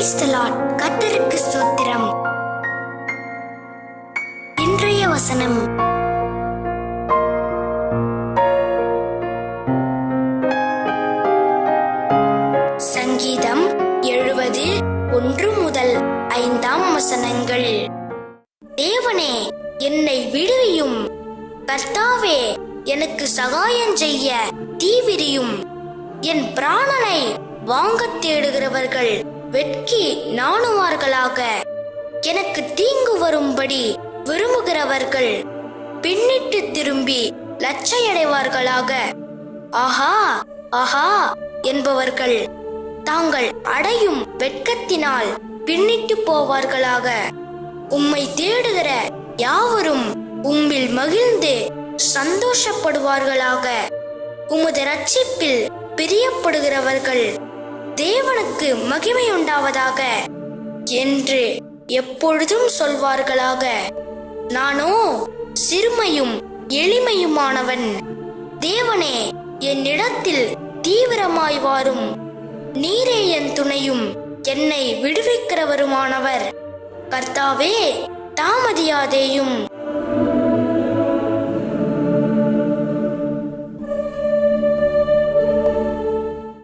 Praise the ஸ்தோத்திரம். இன்றைய வசனம். சங்கீதம் எழுபது ஒன்று முதல் ஐந்தாம் வசனங்கள். தேவனே என்னை விடுவியும். கர்த்தாவே எனக்கு சகாயம் செய்ய தீவிரியும். என் பிராணனை வாங்கத் தேடுகிறவர்கள் வெட்கி நாணுவார்களாக. எனக்கு தீங்கு வரும்படி விரும்புகிறவர்கள் பின்னிட்டு திரும்பி லட்சையடைவார்களாக. ஆஹா ஆஹா என்பவர்கள் தாங்கள் அடையும் வெட்கத்தினால் பின்னிட்டு போவார்களாக. உம்மை தேடுகிற யாவரும் உம்மில் மகிழ்ந்து சந்தோஷப்படுவார்களாக. உமது ரட்சிப்பில் பிரியப்படுகிறவர்கள் தேவனுக்கு மகிமை உண்டாவதாக என்று எப்பொழுதும் சொல்வார்களாக. நானோ சிறுமையும் எளிமையுமானவன். தேவனே என்னிடத்தில் தீவிரமாய் வாரும். நீரே என் துணையும் என்னை விடுவிக்கிறவருமானவர். கர்த்தாவே தாமதியாதேயும்.